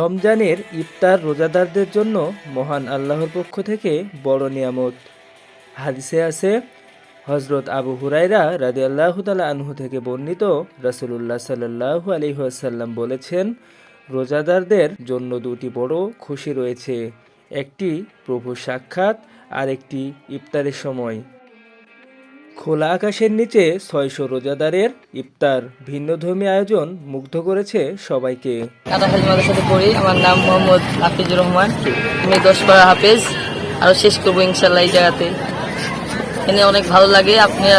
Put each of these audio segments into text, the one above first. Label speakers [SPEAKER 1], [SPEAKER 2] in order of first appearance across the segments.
[SPEAKER 1] রমজানের ইফতার রোজাদারদের জন্য মহান আল্লাহর পক্ষ থেকে বড় নিয়ামত। হাদিসে আছে হজরত আবু হুরাইরা রাদি আল্লাহ তালা আনহু থেকে বর্ণিত রাসুলুল্লাহ সাল্লাহু আলহিহাসাল্লাম বলেছেন, রোজাদারদের জন্য দুটি বড় খুশি রয়েছে, একটি প্রভু সাক্ষাৎ আর একটি ইফতারের সময়। খোলা আকাশের নিচে ছয়শো রোজাদারের ইফতার। ভিন্ন ভিন্নধর্মী আয়োজন মুগ্ধ করেছে সবাইকে।
[SPEAKER 2] মাদ্রাসাতে পড়ি। আমার নাম মোহাম্মদ হাফিজুর রহমান। আমি দশ পাড়া হাফেজ। আরও শেষ করব ইনশাল্লাহ এই জায়গাতে। এখানে অনেক ভালো লাগে। আপনি,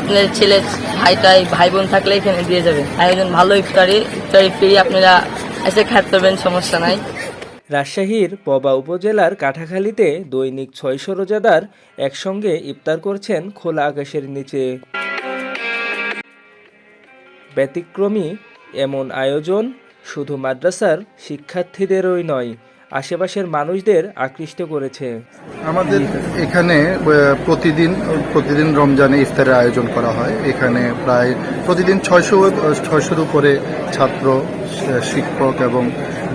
[SPEAKER 2] আপনার ছেলে ভাইটাই ভাই বোন থাকলে এখানে দিয়ে যাবেন আয়োজন ভালো, ইফতারি ইফতারি ফ্রি আপনারা এসে খাতে পারবেন, সমস্যা নাই।
[SPEAKER 1] রাজশাহীর পবা উপজেলার কাঠাখালীতে দৈনিক ছয়শো রোজাদার একসঙ্গে ইফতার করছেন খোলা আকাশের নিচে। ব্যতিক্রমী এমন আয়োজন শুধু মাদ্রাসার শিক্ষার্থীদেরই নয় আশেপাশের মানুষদের আকৃষ্ট করেছে।
[SPEAKER 3] আমাদের এখানে প্রতিদিন প্রতিদিন রমজানে ইফতারের আয়োজন করা হয়। এখানে প্রায় প্রতিদিন ছয়শো, ছয়শোর উপরে ছাত্র শিক্ষক এবং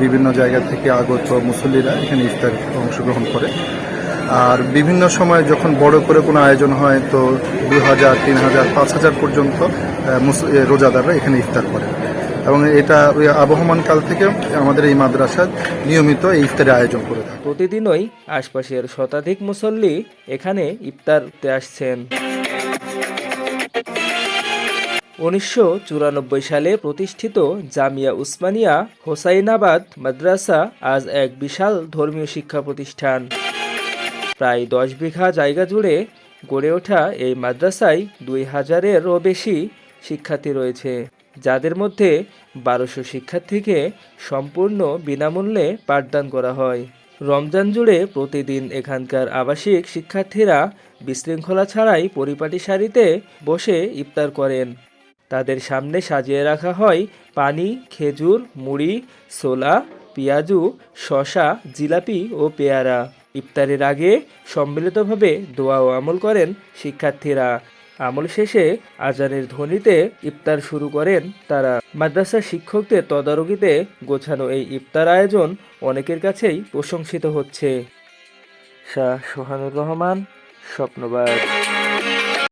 [SPEAKER 3] বিভিন্ন জায়গা থেকে আগত মুসল্লিরা এখানে ইফতার অংশগ্রহণ করে। আর বিভিন্ন সময় যখন বড় করে কোনো আয়োজন হয়, তো দু হাজার, তিন হাজার, পাঁচ হাজার পর্যন্ত রোজাদাররা এখানে ইফতার করে। এবং এটা ওই আবহমান কাল থেকে আমাদের এই মাদ্রাসা নিয়মিত এই ইফতারের আয়োজন করে থাকে।
[SPEAKER 1] প্রতিদিনই আশপাশের শতাধিক মুসল্লি এখানে ইফতারতে আসছেন। উনিশশো চুরানব্বই সালে প্রতিষ্ঠিত জামিয়া উসমানিয়া হোসাইনাবাদ মাদ্রাসা আজ এক বিশাল ধর্মীয় শিক্ষা প্রতিষ্ঠান। প্রায় দশ বিঘা জায়গা জুড়ে গড়ে ওঠা এই মাদ্রাসায় দুই হাজারেরও বেশি শিক্ষার্থী রয়েছে। যাদের মধ্যে বারোশো শিক্ষার্থীকে সম্পূর্ণ বিনামূল্যে পাঠদান করা হয়। রমজান জুড়ে প্রতিদিন এখানকার আবাসিক শিক্ষার্থীরা বিশৃঙ্খলা ছাড়াই পরিপাটি সারিতে বসে ইফতার করেন। তাদের সামনে সাজিয়ে রাখা হয় পানি, খেজুর, মুড়ি, ছোলা, পেঁয়াজু শশা জিলাপি ও পেয়ারা। ইফতারের আগে সম্মিলিতভাবে দোয়া ও আমল করেন শিক্ষার্থীরা। আমল শেষে আজানের ধ্বনিতে ইফতার শুরু করেন তারা। মাদ্রাসা শিক্ষকদের তদারকিতে গোছানো এই ইফতার আয়োজন অনেকের কাছেই প্রশংসিত হচ্ছে। শাহ সোহানুর রহমান স্বপ্নবাদ